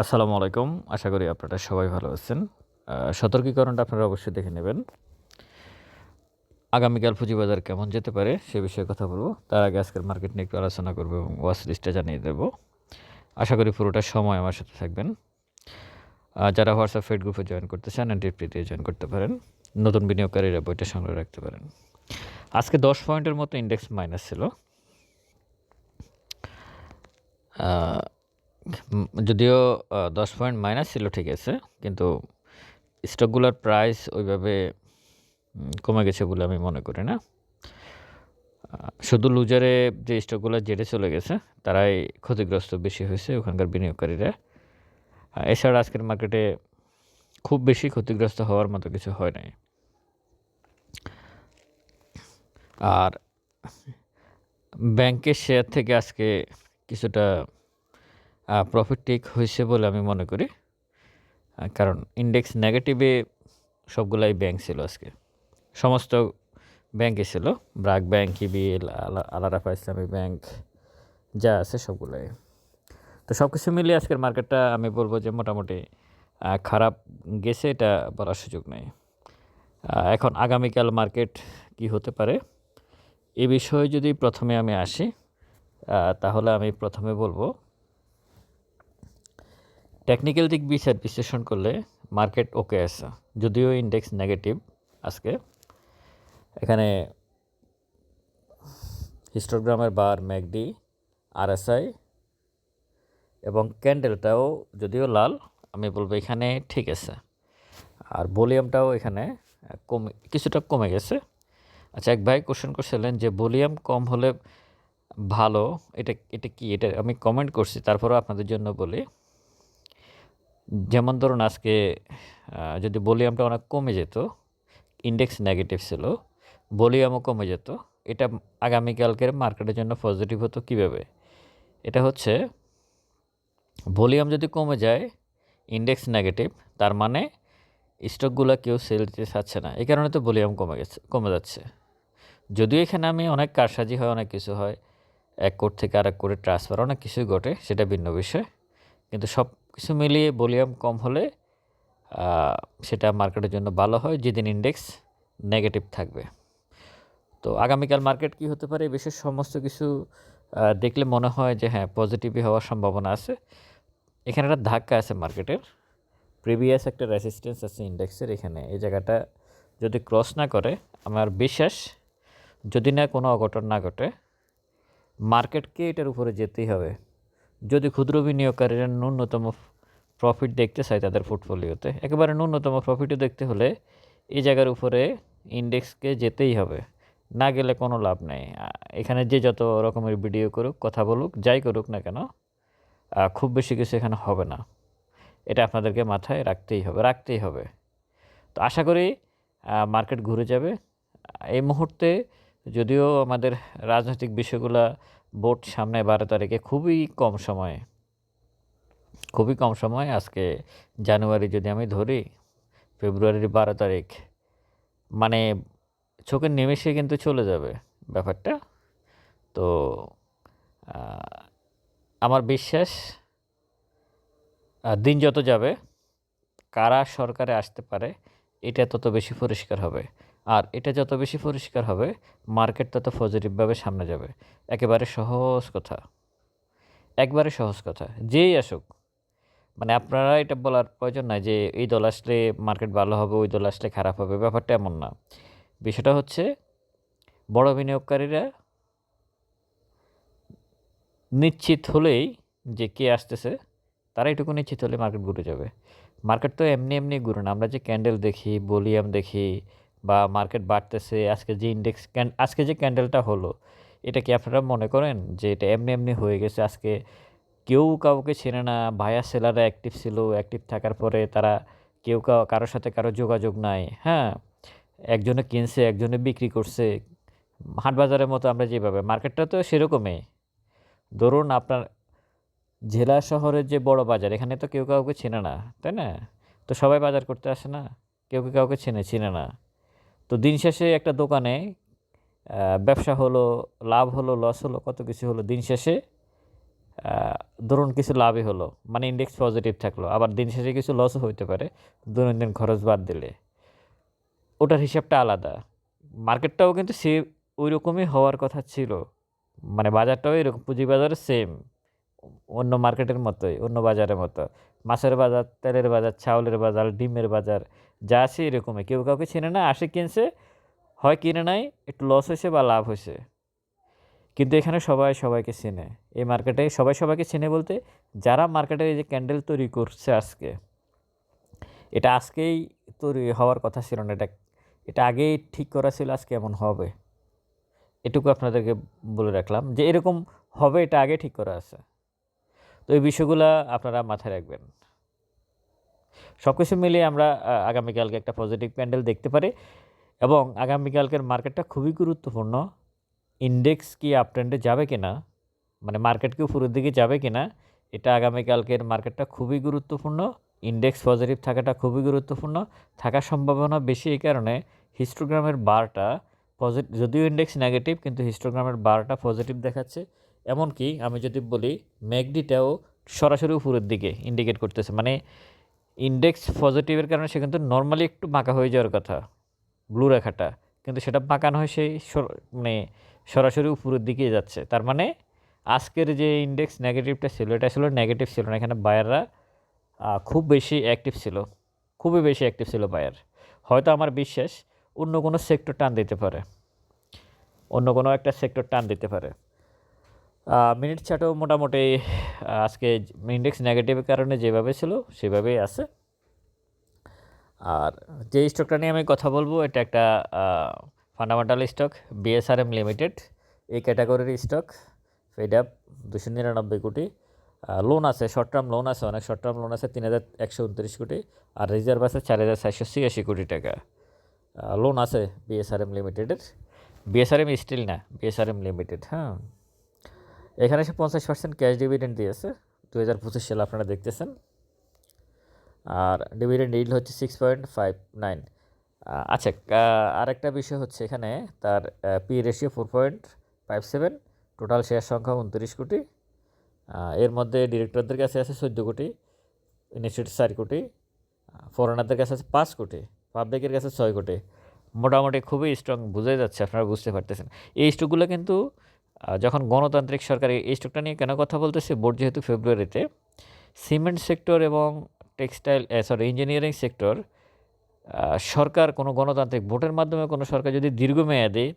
আসসালামু আলাইকুম। আশা করি আপনারা সবাই ভালো আছেন। সতর্কীকরণটা আপনারা অবশ্যই দেখে নেবেন। আগামীকাল পুঁজিবাজার কেমন যেতে পারে সে বিষয়ে কথা বলব। তার আগে আজকের মার্কেট নিয়ে একটু আলোচনা করব এবং ওয়াচ লিস্টটা জানিয়ে দেবো। আশা করি পুরোটা সময় আমার সাথে থাকবেন। যারা হোয়াটসঅ্যাপ ফেড গ্রুপে জয়েন করতে চান এনটিপিতে জয়েন করতে পারেন। নতুন বিনিয়োগকারীরা বইটা সংগ্রহ রাখতে পারেন। আজকে দশ পয়েন্টের মতো ইন্ডেক্স মাইনাস ছিল। যদিও দশ পয়েন্ট মাইনাস ছিল, ঠিক আছে, কিন্তু স্টকগুলোর প্রাইস ওইভাবে কমে গেছে বলে আমি মনে করি না। শুধু লুজারে যে স্টকগুলো জেটে চলে গেছে, তারাই ক্ষতিগ্রস্ত বেশি হয়েছে ওখানকার বিনিয়োগকারীরা। এছাড়া আজকের মার্কেটে খুব বেশি ক্ষতিগ্রস্ত হওয়ার মতো কিছু হয় নাই। আর ব্যাংকের শেয়ার থেকে আজকে কিছুটা প্রফিট টেক হয়েছে বলে আমি মনে করি। কারণ ইন্ডেক্স নেগেটিভে সবগুলাই ব্যাংক ছিল আজকে। সমস্ত ব্যাংকে ছিল। ব্রাক ব্যাংক ইবিএল আলারাফা ইসলামী ব্যাংক যা আছে সবগুলাই। তো সব কিছু মিলিয়ে আজকের মার্কেটটা আমি বলব যে মোটামুটি খারাপ গেছে, এটা বলার সুযোগ নেই। এখন আগামীকাল মার্কেট কি হতে পারে, এ বিষয়ে যদি প্রথমে আমি আসি তাহলে আমি প্রথমে বলব টেকনিক্যাল দিক বিচার বিশ্লেষণ করলে মার্কেট ওকে আছে। যদিও ইন্ডেক্স নেগেটিভ আজকে। এখানে হিস্টোগ্রামের বার ম্যাকডি আরএসআই এবং ক্যান্ডেলটাও যদিও লাল, আমি বলব এখানে ঠিক আছে। আর ভলিউমটাও এখানে কমে, কিছুটা কমে গেছে। আচ্ছা এক ভাই কোশ্চেন করছিলেন যে ভলিউম কম হলে ভালো, এটা এটা কি? এটা আমি কমেন্ট করছি, তারপরেও আপনাদের জন্য বলি। যেমন ধরুন আজকে যদি ভলিউমটা অনেক কমে যেত ইন্ডেক্স নেগেটিভ ছিল, ভলিউমও কমে যেত, এটা আগামীকালকের মার্কেটের জন্য পজিটিভ হতো কীভাবে? এটা হচ্ছে, ভলিউম যদি কমে যায় ইন্ডেক্স নেগেটিভ তার মানে স্টকগুলো কেউ সেল দিতে চাচ্ছে না। এই কারণে তো ভলিউম কমে গেছে, কমে যাচ্ছে। যদিও এখানে আমি অনেক কারসাজি হয়, অনেক কিছু হয়, এক কোড থেকে আরেক কোডে ট্রান্সফার অনেক কিছুই ঘটে, সেটা ভিন্ন বিষয়। কিন্তু সব কিছু মিলিয়ে ভলিউম কম হলে সেটা মার্কেটের জন্য ভালো হয়, যেদিন ইন্ডেক্স নেগেটিভ থাকবে। তো আগামীকাল মার্কেট কি হতে পারে বিশেষ সমস্ত কিছু দেখলে মনে হয় যে হ্যাঁ পজিটিভই হওয়ার সম্ভাবনা আছে। এখানে একটা ধাক্কা আছে মার্কেটের। প্রিভিয়াস একটা রেসিস্টেন্স আছে ইন্ডেক্সের এখানে। এই জায়গাটা যদি ক্রস না করে, আমার বিশ্বাস যদি না কোনো অঘটন না ঘটে, মার্কেটকে এটার উপরে যেতেই হবে। যদি ক্ষুদ্র বিনিয়োগকারীরা ন্যূনতম প্রফিট দেখতে চায় তাদের পোর্টফোলিওতে একেবারে ন্যূনতম প্রফিটও দেখতে হলে এই জায়গার উপরে ইন্ডেক্সকে যেতেই হবে। না গেলে কোনো লাভ নেই। এখানে যে যত রকমের ভিডিও করুক, কথা বলুক, যাই করুক না কেন খুব বেশি কিছু এখানে হবে না। এটা আপনাদেরকে মাথায় রাখতেই হবে রাখতেই হবে। তো আশা করি মার্কেট ঘুরে যাবে। এই মুহূর্তে যদিও আমাদের রাজনৈতিক বিষয়গুলো ভোট সামনে বারো তারিখে খুবই কম সময়ে, খুবই কম সময় আজকে জানুয়ারি যদি আমি ধরি, ফেব্রুয়ারির বারো তারিখ মানে চোখের নিমেষে কিন্তু চলে যাবে ব্যাপারটা। তো আমার বিশ্বাস দিন যত যাবে, কারা সরকারে আসতে পারে, এটা তত বেশি পরিষ্কার হবে। আর এটা যত বেশি পরিষ্কার হবে মার্কেট তত পজিটিভভাবে সামনে যাবে। একেবারে সহজ কথা। একবারে সহজ কথা। যেই আসুক। মানে আপনারা এটা বলার প্রয়োজন নাই যে, এই দল আসলে মার্কেট ভালো হবে, ওই দল আসলে খারাপ হবে, ব্যাপারটা এমন না। বিষয়টা হচ্ছে, বড় বিনিয়োগকারীরা নিশ্চিত হলেই যে কে আসতেছে, তারা এটুকু নিশ্চিত হলে মার্কেট ঘুরে যাবে। মার্কেট তো এমনি এমনি ঘুরে না। আমরা যে ক্যান্ডেল দেখি ভলিউম দেখি বা মার্কেট বাড়তেছে, আজকে যে ইন্ডেক্স আজকে যে ক্যান্ডেলটা হলো, এটা কি আপনারা মনে করেন যে এটা এমনি এমনি হয়ে গেছে? আজকে কেউ কাউকে চেনে না ভায়া সেলাররা অ্যাক্টিভ ছিল অ্যাক্টিভ থাকার পরে তারা কেউ কারোর সাথে কারও যোগাযোগ নাই হ্যাঁ? একজনে কিনছে, একজনে বিক্রি করছে। হাট বাজারের মতো আমরা যেভাবে মার্কেটটা তো সেরকমই। ধরুন আপনার জেলা শহরের যে বড় বাজার, এখানে তো কেউ কাউকে চেনে না, তাই না? তো সবাই বাজার করতে আসে না, কেউ কেউ কাউকে চেনে, চিনে না। তো দিন শেষে একটা দোকানে ব্যবসা হলো, লাভ হলো লস হলো, কত কিছু হলো দিন শেষে ধরুন কিছু লাভই হলো মানে ইন্ডেক্স পজিটিভ থাকল, আবার দিন শেষে কিছু লসও হইতে পারে, দৈনন্দিন খরচ বাদ দিলে। ওটার হিসাবটা আলাদা। মার্কেটটাও কিন্তু সে ওই রকমই হওয়ার কথা ছিল মানে বাজারটাও এরকম পুঁজিবাজার সেম অন্য মার্কেটের মতোই, অন্য বাজারের মতো। মাছের বাজার, তেলের বাজার, চাউলের বাজার, ডিমের বাজার যা আছে এরকমই। কেউ কাউকে চেনে না, আসে কিনছে, হয় কিনে নাই, একটু লস হয়েছে বা লাভ হয়েছে। কিন্তু এখানে সবাই সবাইকে চেনে। এই মার্কেটে সবাই সবাইকে চেনে বলতে যারা মার্কেটে এই যে ক্যান্ডেল তৈরি করছে আজকে, এটা আজকেই তৈরি হওয়ার কথা ছিল না। এটা এটা আগেই ঠিক করা ছিল, আজকে এমন হবে। এটুকু আপনাদেরকে বলে রাখলাম যে এরকম হবে, এটা আগে ঠিক করা আছে। তো এই বিষয়গুলো আপনারা মাথায় রাখবেন। সব কিছু মিলিয়ে আমরা আগামীকালকে একটা পজিটিভ প্যান্ডেল দেখতে পারি এবং আগামীকালকের মার্কেটটা খুবই গুরুত্বপূর্ণ। ইন্ডেক্স কি আপ ট্রেন্ডে যাবে কি না মানে মার্কেট কি উপরের দিকে যাবে কি না এটা আগামীকালকের মার্কেটটা খুবই গুরুত্বপূর্ণ। ইন্ডেক্স পজিটিভ থাকাটা খুবই গুরুত্বপূর্ণ। থাকার সম্ভাবনা বেশি এই কারণে হিস্টোগ্রামের বারটা পজিটিভ যদিও ইন্ডেক্স নেগেটিভ কিন্তু হিস্টোগ্রামের বারটা পজিটিভ দেখাচ্ছে। এমনকি আমি যদি বলি ম্যাকডিটাও সরাসরি উপরের দিকে ইন্ডিকেট করতেছে। মানে ইন্ডেক্স পজিটিভের কারণে সে কিন্তু নর্মালি একটু বাঁকা হয়ে যাওয়ার কথা ব্লু রেখাটা। কিন্তু সেটা বাঁকানো হয় সেই মানে সরাসরি উপরের দিকে যাচ্ছে। তার মানে আজকের যে ইন্ডেক্স নেগেটিভটা ছিল, এটা ছিল নেগেটিভ ছিল না। এখানে বায়াররা খুব বেশি অ্যাক্টিভ ছিল। খুবই বেশি অ্যাক্টিভ ছিল বায়ার হয়তো আমার বিশ্বাস, অন্য কোনো সেক্টর টান দিতে পারে। অন্য কোনো একটা সেক্টর টান দিতে পারে। মিনিট চার্টও মোটামুটি আজকে ইন্ডেক্স নেগেটিভের কারণে যেভাবে ছিল, সেভাবেই আছে। আর যে স্টকটা নিয়ে আমি কথা বলব, এটা একটা ফান্ডামেন্টাল স্টক বিএসআরএম লিমিটেড এই ক্যাটাগরির স্টক ফেড আপ দুশো নিরানব্বই কোটি। লোন আছে শর্ট টার্ম লোন আছে, অনেক শর্ট টার্ম লোন আছে, তিন হাজার একশো উনত্রিশ কোটি। আর রিজার্ভ আছে, চার হাজার চারশো ছিয়াশি কোটি টাকা। লোন আছে বিএসআরএম লিমিটেডের বিএসআরএম স্টিল না বিএসআরএম লিমিটেড হ্যাঁ। এখানে সে পঞ্চাশ পার্সেন্ট ক্যাশ ডিভিডেন্ড দিয়েছে। দু হাজার পঁচিশ সালে আপনারা দেখতেছেন। আর ডিভিডেন্ড ইল্ড হচ্ছে সিক্স পয়েন্ট ফাইভ নাইন আচ্ছা আরেকটা বিষয় হচ্ছে এখানে তার P ratio four point five seven total share সংখ্যা উনত্রিশ কোটি। এর মধ্যে ডিরেক্টরদের কাছে আছে চোদ্দ কোটি ইনস্টিটিউট চার কোটি ফরেনারদের কাছে আছে পাঁচ কোটি পাবলিকের কাছে ছয় কোটি। মোটামুটি খুবই স্ট্রং বোঝাই যাচ্ছে, আপনারা বুঝতে পারতেছেন। এই স্টকগুলো কিন্তু যখন গণতান্ত্রিক সরকার এই- স্টকটা নিয়ে কেন কথা বলতেছে? বোর্ড যেহেতু ফেব্রুয়ারিতে সিমেন্ট সেক্টর এবং টেক্সটাইল সরি ইঞ্জিনিয়ারিং সেক্টর সরকার কোনো গণতান্ত্রিক ভোটের মাধ্যমে কোনো সরকার যদি দীর্ঘমেয়াদে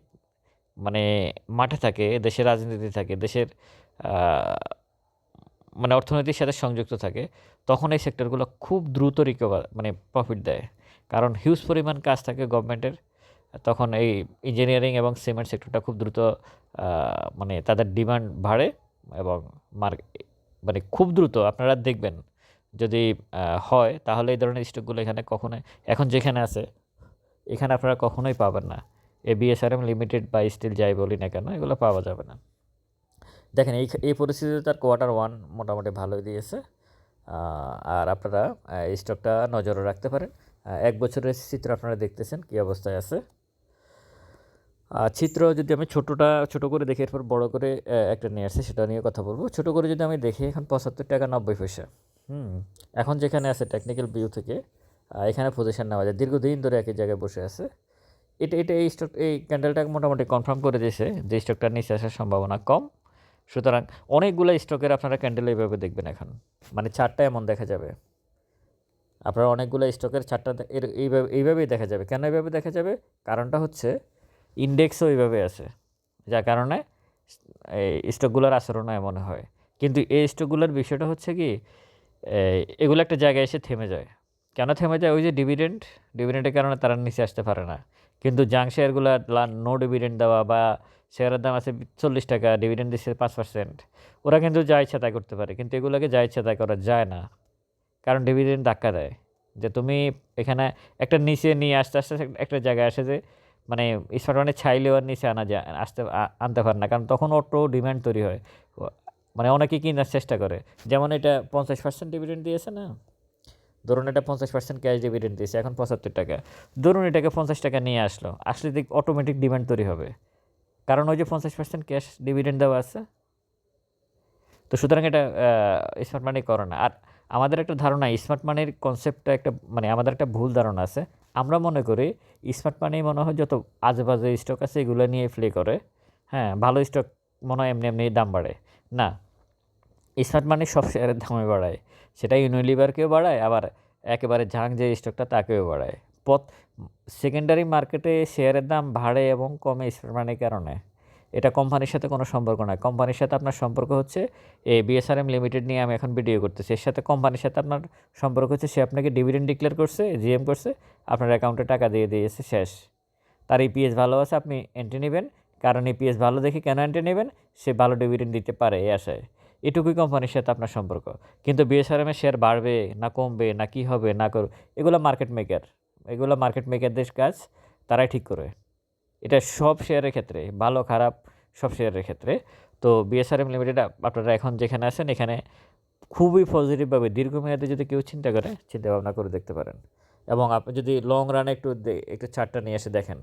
মানে মাঠে থাকে, দেশের রাজনীতি থাকে, দেশের মানে অর্থনীতির সাথে সংযুক্ত থাকে, তখন এই সেক্টরগুলো খুব দ্রুত রিকভার মানে প্রফিট দেয়। কারণ হিউজ পরিমাণ কাজ থাকে গভর্নমেন্টের তখন এই ইঞ্জিনিয়ারিং এবং সিমেন্ট সেক্টরটা খুব দ্রুত মানে তাদের ডিমান্ড বাড়ে এবং মার্ক মানে খুব দ্রুত। আপনারা দেখবেন যদি হয় তাহলে এই ধরনের স্টকগুলো এখানে কখনোই, এখন যেখানে আছে, এখানে আপনারা কখনোই পাবেন না। এ বিএসআরএম লিমিটেড বা স্টিল যাই বলি না কেন, এগুলো পাওয়া যাবে না। দেখেন এই এই পরিস্থিতিতে তার কোয়ার্টার ওয়ান মোটামুটি ভালোই দিয়েছে। আর আপনারা এই স্টকটা নজরে রাখতে পারেন। এক বছরের চিত্র আপনারা দেখতেছেন কী অবস্থায় আছে। চিত্র যদি আমি ছোটোটা, ছোটো করে দেখি এরপর বড় করে একটা নিয়ে আসছে সেটা নিয়ে কথা বলব। ছোটো করে যদি আমি দেখি, এখন পঁচাত্তর টাকা, নব্বই পয়সা। হুম, এখন যেখানে আছে টেকনিক্যাল ভিউ থেকে এখানে পজিশন নেওয়া যায়। দীর্ঘদিন ধরে একই জায়গায় বসে আছে। এটা এটা এই স্টক এই ক্যান্ডেলটাকে মোটামুটি কনফার্ম করে দিয়েছে যে স্টকটার নিচে আসার সম্ভাবনা কম। সুতরাং অনেকগুলো স্টকের আপনারা ক্যান্ডেল এইভাবে দেখবেন এখন। মানে চারটা এমন দেখা যাবে। আপনারা অনেকগুলো স্টকের চারটা এইভাবে, এইভাবেই দেখা যাবে। কেন এইভাবে দেখা যাবে? কারণটা হচ্ছে ইন্ডেক্সও এইভাবে আছে, যার কারণে এই স্টকগুলোর আচরণও এমন হয়। কিন্তু এই স্টকগুলোর বিষয়টা হচ্ছে কি এগুলো একটা জায়গায় এসে থেমে যায়। কেন থেমে যায়? ওই যে ডিভিডেন্ড ডিভিডেন্ডের কারণে তারা নিচে আসতে পারে না। কিন্তু জাং শেয়ারগুলো নো ডিভিডেন্ড দেওয়া বা শেয়ারের দাম আছে চল্লিশ টাকা ডিভিডেন্ড দিচ্ছে পাঁচ পার্সেন্ট ওরা কিন্তু যা ইচ্ছা তাই করতে পারে। কিন্তু এগুলোকে যা ইচ্ছা তাই করা যায় না। কারণ ডিভিডেন্ড ধাক্কা দেয়। যে তুমি এখানে একটা নিচে নিয়ে আসতে আসতে একটা জায়গায় আসে যে মানে স্মার্ট মানে চাইলেও নিচে আনা যায়, আসতে আনতে পারে না। কারণ তখন অটো ডিমান্ড তৈরি হয়। মানে অনেকেই কেনার চেষ্টা করে। যেমন এটা পঞ্চাশ পার্সেন্ট ডিভিডেন্ড দিয়েছে না? ধরুন এটা পঞ্চাশ পার্সেন্ট ক্যাশ ডিভিডেন্ড দিয়েছে, এখন পঁচাত্তর টাকা। ধরুন এটাকে পঞ্চাশ টাকা নিয়ে আসলো, আসলে দেখ অটোমেটিক ডিমান্ড তৈরি হবে। কারণ ওই যে পঞ্চাশ পার্সেন্ট ক্যাশ ডিভিডেন্ড দেওয়া আছে। তো সুতরাং এটা স্মার্ট মানি করে না। আর আমাদের একটা ধারণা স্মার্ট মানির কনসেপ্টটা একটা মানে আমাদের একটা ভুল ধারণা আছে। আমরা মনে করি স্মার্ট মানি মনে হয় যত আজেবাজে স্টক আছে এগুলো নিয়ে প্লে করে। হ্যাঁ ভালো স্টক মনে হয় এমনি এমনি দাম বাড়ে। না স্মার্ট মানি সব শেয়ারের দামে বাড়ায়। সেটা ইউনিলিভারকেও বাড়ায়, আবার একেবারে ঝাং যে স্টকটা তাকেও বাড়ায়। পথ সেকেন্ডারি মার্কেটে শেয়ারের দাম বাড়ে এবং কমে স্মার্ট মানির কারণে। এটা কোম্পানির সাথে কোনো সম্পর্ক নয়। কোম্পানির সাথে আপনার সম্পর্ক হচ্ছে এই বিএসআরএম লিমিটেড নিয়ে আমি এখন ভিডিও করতেছি। এর সাথে কোম্পানির সাথে আপনার সম্পর্ক হচ্ছে সে আপনাকে ডিভিডেন্ড ডিক্লেয়ার করছে জিএম করছে, আপনার অ্যাকাউন্টে টাকা দিয়ে দিয়েছে, শেষ। তার ইপিএস ভালো আছে, আপনি এন্ট্রি নেবেন। কারণ ইপিএস ভালো দেখে কেন এন্ট্রি নেবেন? সে ভালো ডিভিডেন্ড দিতে পারে এই আশায়। এটুকুই কোম্পানির সাথে আপনার সম্পর্ক। কিন্তু বিএসআরএমের শেয়ার বাড়বে না কমবে, না কি হবে, না করবে এগুলো মার্কেট মেকার এগুলো মার্কেট মেকারদের কাজ, তারাই ঠিক করে। এটা সব শেয়ারের ক্ষেত্রে, ভালো, খারাপ, সব শেয়ারের ক্ষেত্রে। তো বিএসআরএম লিমিটেড আপনারা এখন যেখানে আছেন, এখানে খুবই পজিটিভভাবে দীর্ঘমেয়াদে যদি কেউ চিন্তা করে চিন্তা ভাবনা করে দেখতে পারেন। এবং আপনি যদি লং রানে একটু একটু চার্টটা নিয়ে এসে দেখেন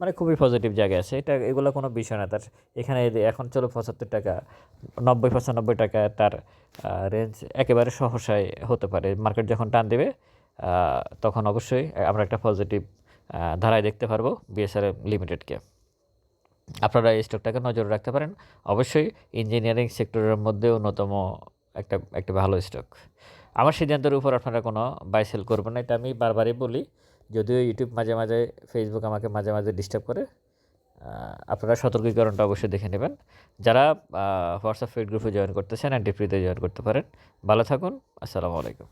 মানে খুবই পজিটিভ জায়গায় আছে। এটা, এগুলো কোনো বিষয় না। তার, এখানে এখন চলো পঁচাত্তর টাকা, নব্বই, পঁচানব্বই টাকা তার রেঞ্জ একেবারে সহসায় হতে পারে। মার্কেট যখন টান দেবে তখন অবশ্যই আমরা একটা পজিটিভ ধারায় দেখতে পারব বিএসআর লিমিটেডকে আপনারা এই স্টকটাকে নজর রাখতে পারেন। অবশ্যই ইঞ্জিনিয়ারিং সেক্টরের মধ্যে অন্যতম একটা একটা ভালো স্টক আমার সিদ্ধান্তের উপর আপনারা কোনো বাই সেল করবেন না। এটা আমি বারবারই বলি, যদিও ইউটিউব মাঝে মাঝে ফেসবুক আমাকে মাঝে মাঝে ডিস্টার্ব করে আপনারা সতর্কীকরণটা অবশ্যই দেখে নেবেন। যারা হোয়াটসঅ্যাপ ফেড গ্রুপে জয়েন করতেছেন অ্যান্টি ফ্রিতে জয়েন করতে পারেন। ভালো থাকুন, আসসালামু আলাইকুম।